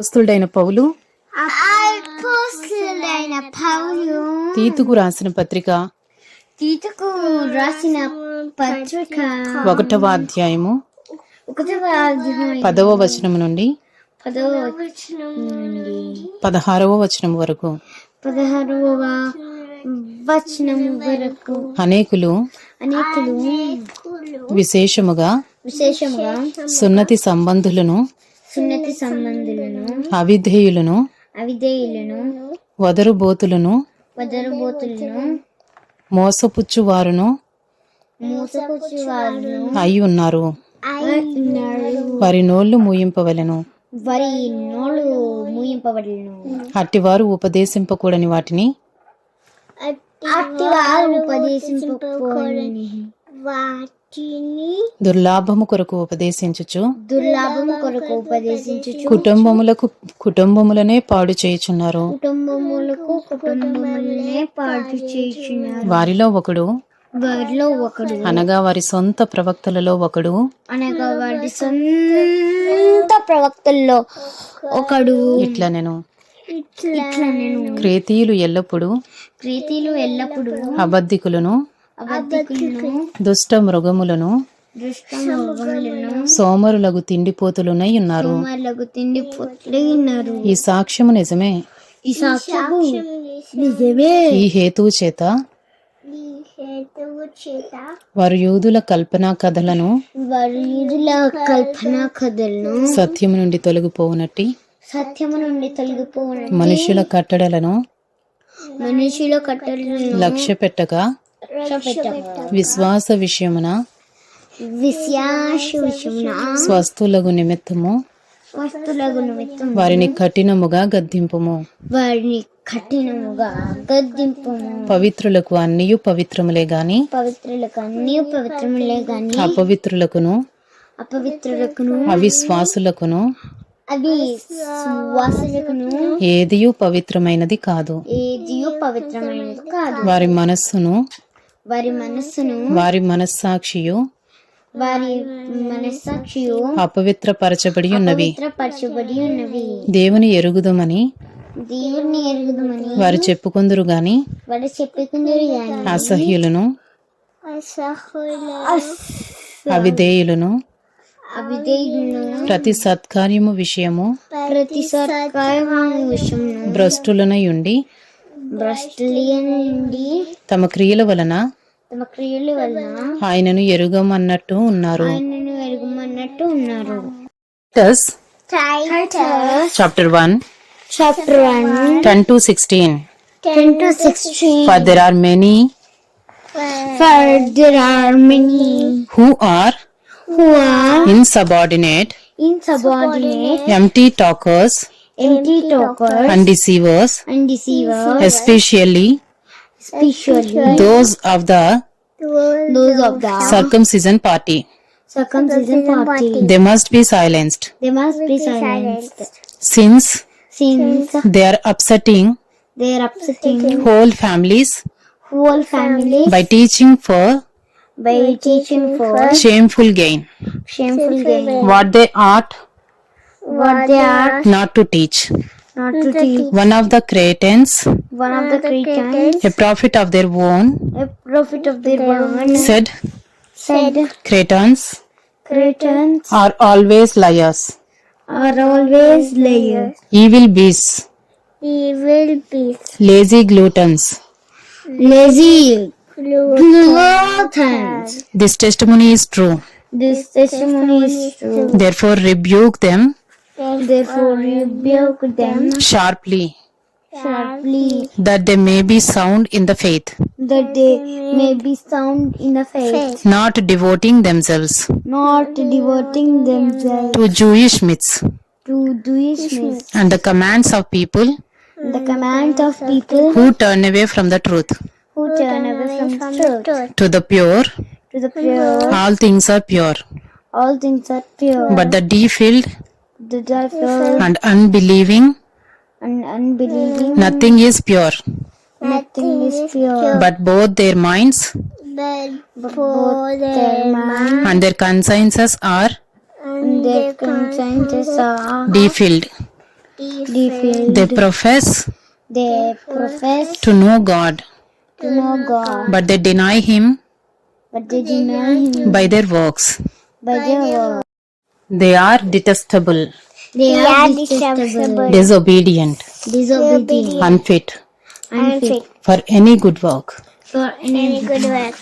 అపోస్తలుడైన పౌలు తీతుకు రాసిన పత్రిక తీతుకు రాసిన పత్రిక ఒకటవ అధ్యాయము ఒకటవ అధ్యాయం పదవ వచనం నుండి పదవ వచనం నుండి పదహారవ వచనం వరకు. పదహారవ వచనం వరకు అనేకులు అనేకులు విశేషముగా విశేషంగా సున్నతి సంబంధులను సున్నతి సంబంధులను అవిధేయులను అవిధేయులను వదరుబోతులను వదరబోతులను మోసపుచ్చువారును మోసపుచ్చు వారును అయి ఉన్నారు. వారి నోళ్ళు మూయింపవలెను. వారి నోళ్ళు మూయింపబడలను అట్టివారు ఉపదేశింపకూడని వాటిని అట్టి వారు ఉపదేశింపకూడని వాటిని దుర్లాభము కొరకు ఉపదేశించుచు దుర్లాభము కొరకు ఉపదేశించు కుటుంబములకు కుటుంబములనే పాడు చేయుచున్నారు. కుటుంబములకు కుటుంబములనే పాటు చేయుచున్నారు. వారిలో ఒకడు వారిలో ఒకడు అనగా వారి సొంత ప్రవక్తలలో ఒకడు అనగా వారి సొంత ప్రవక్తల్లో ఒకడు ఇట్లా నేను ఇట్లా నేను క్రేతీయులు ఎల్లప్పుడూ ప్రీతిలు ఎల్లప్పుడూ అబద్ధికులను దుష్ట మృగములను సోమరులకు తిండిపోతులునై ఉన్నారు. ఈ సాక్ష్యము నిజమే? ఈ హేతువు చేత? వారు యూదుల కల్పనా కథలను వారి యూదుల కల్పన కథలను సత్యము నుండి తొలగిపోవునట్టి సత్యము నుండి తొలగిపోవడం మనుషుల కట్టడలను మనుషుల కట్టలను లక్ష్య పెట్టక విశ్వాస విషయమున స్వస్థులగు నిమిత్తము నిమిత్తం వారిని కఠినముగా గద్దింపుము. వారిని కఠినముగా గద్దింపము. పవిత్రులకు అన్నియు పవిత్రములే గాని పవిత్రులకు అన్ని పవిత్రములే గాని అపవిత్రులకును అపవిత్రులకును అవిశ్వాసులకును అవి సువాసులకును ఏదియు పవిత్రమైనది కాదు. ఏదియు పవిత్రమైనది కాదు. వారి మనస్సును వారి మనస్సును వారి మనస్సాక్షియు వారి మనస్సాక్షియు అపవిత్రపరచబడి ఉన్నవి. పవిత్రపరచబడి ఉన్నవి. దేవుని ఎరుగుదమని దేవుణ్ణి ఎరుగుదమని వారు చెప్పుకొందురు గాని వాడు చెప్పుకుందరు గాని అసహ్యులను అవిధేయులను ప్రతి సత్కార్యము విషయము ప్రతి సత్కారము విషయమును భ్రష్టులనై ఉండి భ్రష్టులియ నుండి తమ క్రియల వలన తమ క్రియల వలన ఆయనను ఎరుగమన్నట్టు ఉన్నారు. ఆయనను ఎరుగమన్నట్టు ఉన్నారు. Chapter one chapter one ten to sixteen ten to sixteen for there are many for there are many who are who are insubordinate, insubordinate, empty talkers, empty talkers, and deceivers, and deceivers, especially especially those of the those of the circumcision party. circumcision party. They must be silenced, They must be silenced, since since they are upsetting they are upsetting whole families whole families by teaching for by teaching for shameful gain. shameful gain. what they ought What they are. not to teach. not to teach. One of the Cretans, One of the Cretans, a prophet of their own, a prophet of their own, said, said, Cretans Cretans are always liars, are always liars, evil beasts, evil beasts, lazy gluttons. lazy gluttons. This testimony is true. This testimony is true. Therefore, rebuke them Therefore, rebuke them. Sharply, sharply, that they may be sound in the faith, that they may be sound in the faith, not devoting themselves. Not devoting themselves. To Jewish myths. To Jewish myths, and the commands of people the commands of people who turn away from the truth. who turn away from the truth. To the pure, To the pure, all things are pure, all things are pure. but the defiled and unbelieving, and unbelieving, mm. nothing is pure, nothing is pure. but both their minds? Both their mind and their consciences are? and their consciences are defiled. defiled. They profess? They profess to know God, to know God, but they deny Him? But they deny Him. By their works. by their word. They are detestable, They are detestable, disobedient, disobedient, unfit. Unfit. For any good work. for any good work.